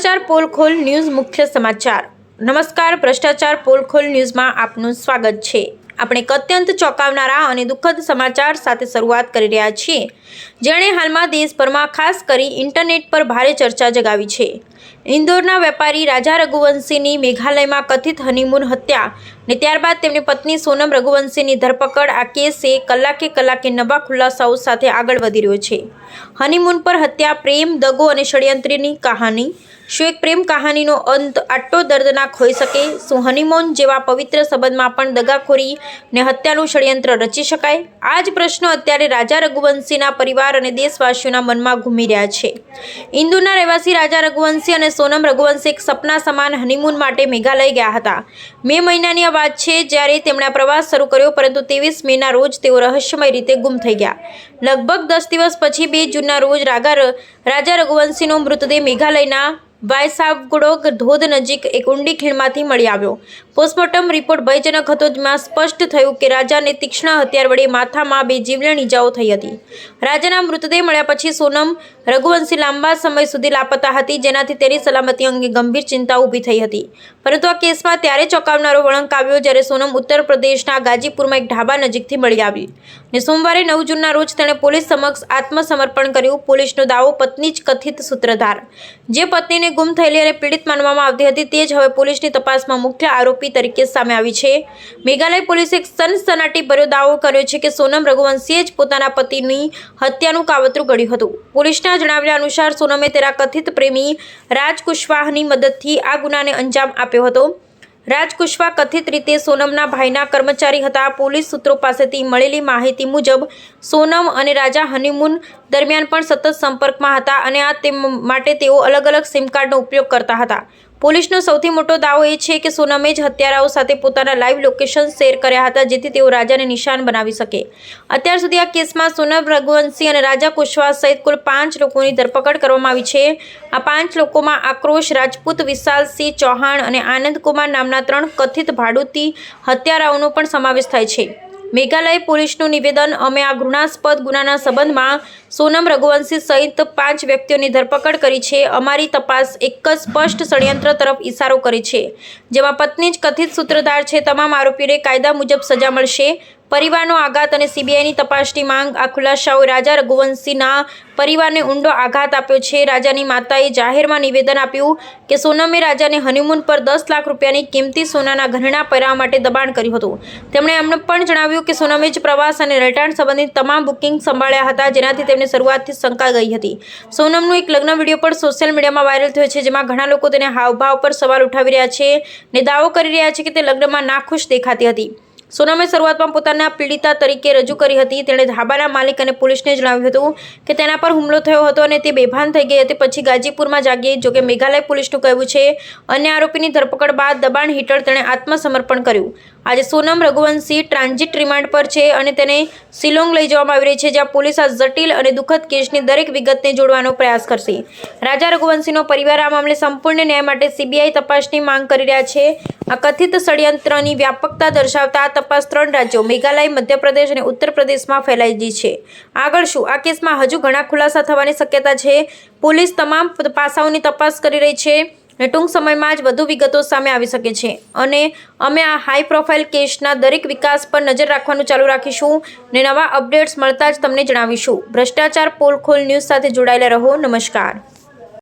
ભ્રષ્ટાચાર પોલખોલ ન્યૂઝ મુખ્ય સમાચાર. નમસ્કાર, ભ્રષ્ટાચાર પોલખોલ ન્યૂઝમાં આપનું સ્વાગત છે. આપણે અત્યંત ચોંકાવનારા અને દુઃખદ સમાચાર સાથે શરૂઆત કરી રહ્યા છીએ. જેણે હાલમાં દેશભરમાં ખાસ કરી ઇન્ટરનેટ પર ભારે ચર્ચા જગાવી છે. ઇન્દોરના વેપારી રાજા રઘુવંશીની મેઘાલયમાં કથિત હનીમૂન હત્યા ને ત્યારબાદ તેમની પત્ની સોનમ રઘુવંશીની ધરપકડ આ કેસે કલાકે કલાકે નવા ખુલાસાઓ સાથે આગળ વધી રહ્યો છે. હનીમૂન પર હત્યા પ્રેમ, દગો અને ષડયંત્રની કહાની શું એક પ્રેમ કહાનીનો અંત આટલો દર્દનાક હોઈ શકે? શું હનીમૂન જેવા પવિત્ર સંબંધમાં પણ દગાખોરી ને હત્યાનું ષડયંત્ર રચી શકાય? આ જ પ્રશ્નો અત્યારે રાજા રઘુવંશીના પરિવાર અને દેશવાસીઓના મનમાં ઘૂમી રહ્યા છે. ઇન્દુરના રહેવાસી રાજા રઘુવંશી અને સોનમ રઘુવંશી એક સપના સમાન હનીમૂન માટે મેઘાલય ગયા હતા. મે મહિનાની આ વાત છે જ્યારે તેમણે પ્રવાસ શરૂ કર્યો, પરંતુ ત્રેવીસ મેના રોજ તેઓ રહસ્યમય રીતે ગુમ થઈ ગયા. લગભગ દસ દિવસ પછી બે જૂનના રોજ રાગા રાજા રઘુવંશીનો મૃતદેહ મેઘાલયના વાયસાવગુડોગ ધોધ નજીક એક ઊંડી ખીણમાંથી મળી આવ્યો. પોસ્ટમોર્ટમ રિપોર્ટ ભયજનક હતો, જેમાં સ્પષ્ટ થયું કે રાજાને તીક્ષ્ણ હથિયાર વડે માથામાં બે જીવલેણ ઈજાઓ થઈ હતી. રાજાના મૃતદેહ મળ્યા પછી સોનમ રઘુવંશી લાંબા સમય સુધી લાપતા હતી, જેનાથી તેની સલામતી અંગે ગંભીર ચિંતા ઊભી થઈ હતી. પરંતુ આ કેસમાં ત્યારે ચોંકાવનારો વળંક આવ્યો જ્યારે સોનમ ઉત્તર પ્રદેશના ગાજીપુરમાં એક ઢાબા નજીકથી મળી આવી. ને સોમવારે નવ જૂનના રોજ તેણે પોલીસ સમક્ષ આત્મસમર્પણ કર્યું. પોલીસનો દાવો પત્ની જ કથિત સૂત્રધાર. જે પત્નીને ગુમ થયેલી અને પીડિત માનવામાં આવતી હતી તે જ હવે પોલીસની તપાસમાં મુખ્ય આરોપી તરીકે સામે આવી છે. મેઘાલય પોલીસે એક સનસનાટી ભર્યો દાવો કર્યો છે કે સોનમ રઘુવંશીએ જ પોતાના પતિની હત્યાનું કાવતરું ઘડ્યું હતું. પોલીસના જણાવ્યા અનુસાર સોનમે તેના કથિત પ્રેમી રાજ કુશવાહની મદદથી આ ગુનાને અંજામ આપ્યો હતો. રાજ કુશવા કથિત રીતે સોનમના ભાઈના કર્મચારી હતા. પોલીસ સૂત્રો પાસેથી મળેલી માહિતી મુજબ, સોનમ અને રાજા હનીમૂન દરમિયાન પણ સતત સંપર્કમાં હતા અને આ માટે તેઓ અલગ અલગ સિમ કાર્ડનો ઉપયોગ કરતા હતા. પોલીસનો સૌથી મોટો દાવો એ છે કે સોનમે જ હત્યારાઓ સાથે પોતાના લાઈવ લોકેશન શેર કર્યા હતા જેથી તેઓ રાજાને નિશાન બનાવી શકે. અત્યાર સુધી આ કેસમાં સોનમ, રઘુવંશી અને રાજા કુશવાહ સહિત કુલ પાંચ લોકોની ધરપકડ કરવામાં આવી છે. આ પાંચ લોકોમાં આક્રોશ, રાજપૂત વિશાલસિંહ ચૌહાણ અને આનંદ કુમાર નામના ત્રણ કથિત ભાડૂતી હત્યારાઓનો પણ સમાવેશ થાય છે. મેઘાલય પોલીસનું નિવેદન, અમે આ ઘૃણાસ્પદ ગુનાના સંબંધમાં સોનમ રઘુવંશી સહિત પાંચ વ્યક્તિઓની ધરપકડ કરી છે. અમારી તપાસ એક જ સ્પષ્ટ ષડયંત્ર તરફ ઇશારો કરે છે, જેમાં પત્ની જ કથિત સૂત્રધાર છે. તમામ આરોપીઓને કાયદા મુજબ સજા મળશે. પરિવારનો આઘાત અને સીબીઆઈની તપાસની માંગ. આ ખુલાસાઓ રાજા રઘુવંશીના પરિવારને ઊંડો આઘાત આપ્યો છે. રાજાની માતાએ જાહેરમાં નિવેદન આપ્યું કે સોનમે રાજાને હનીમૂન પર દસ લાખ રૂપિયાની કિંમતી સોનાના ઘરેણાં પહેરાવવા માટે દબાણ કર્યું હતું. તેમણે એમને પણ જણાવ્યું કે સોનમે જ પ્રવાસ અને રહેઠાણ સંબંધિત તમામ બુકિંગ સંભાળ્યા હતા, જેનાથી તેમને શરૂઆતથી શંકા ગઈ હતી. સોનમનું એક લગ્ન વીડિયો પણ સોશિયલ મીડિયામાં વાયરલ થયો છે, જેમાં ઘણા લોકો તેને હાવભાવ પર સવાલ ઉઠાવી રહ્યા છે ને દાવો કરી રહ્યા છે કે તે લગ્નમાં નાખુશ દેખાતી હતી. સોનમે શરૂઆતમાં પોતાના પીડિતા તરીકે રજૂ કરી હતી. તેણે ધાબાના માલિક અને પોલીસને જણાવ્યું હતું કે તેના પર હુમલો થયો હતો અને તે બેભાન થઈ ગઈ હતી. પછી ગાજીપુરમાં જાગી જોકે મેઘાલય પોલીસનું કહેવું છે, અન્ય આરોપીની ધરપકડ બાદ દબાણ હેઠળ તેણે આત્મસમર્પણ કર્યું. આજે સોનમ રઘુવંશી ટ્રાન્ઝિટ રિમાન્ડ પર છે અને તેને શિલોંગ લઈ જવામાં આવી રહી છે, જ્યાં પોલીસ આ જટિલ અને દુઃખદ કેસની દરેક વિગતને જોડવાનો પ્રયાસ કરશે. રાજા રઘુવંશીનો પરિવાર આ મામલે સંપૂર્ણ ન્યાય માટે સીબીઆઈ તપાસની માંગ કરી રહ્યા છે. આ કથિત ષડયંત્રની વ્યાપકતા દર્શાવતા આ તપાસ ત્રણ રાજ્યો, મેઘાલય, મધ્યપ્રદેશ અને ઉત્તર પ્રદેશમાં ફેલાયેલી છે. આગળ શું? આ કેસમાં હજુ ઘણા ખુલાસા થવાની શક્યતા છે. પોલીસ તમામ પાસાઓની તપાસ કરી રહી છે. અને ટૂંક સમયમાં જ વધુ વિગતો સામે આવી શકે છે. અને અમે આ હાઈ પ્રોફાઇલ કેસના દરેક વિકાસ પર નજર રાખવાનું ચાલુ રાખીશું ને નવા અપડેટ્સ મળતા જ તમને જણાવીશું. ભ્રષ્ટાચાર પોલ ખોલ ન્યૂઝ સાથે જોડાયેલા રહો. નમસ્કાર.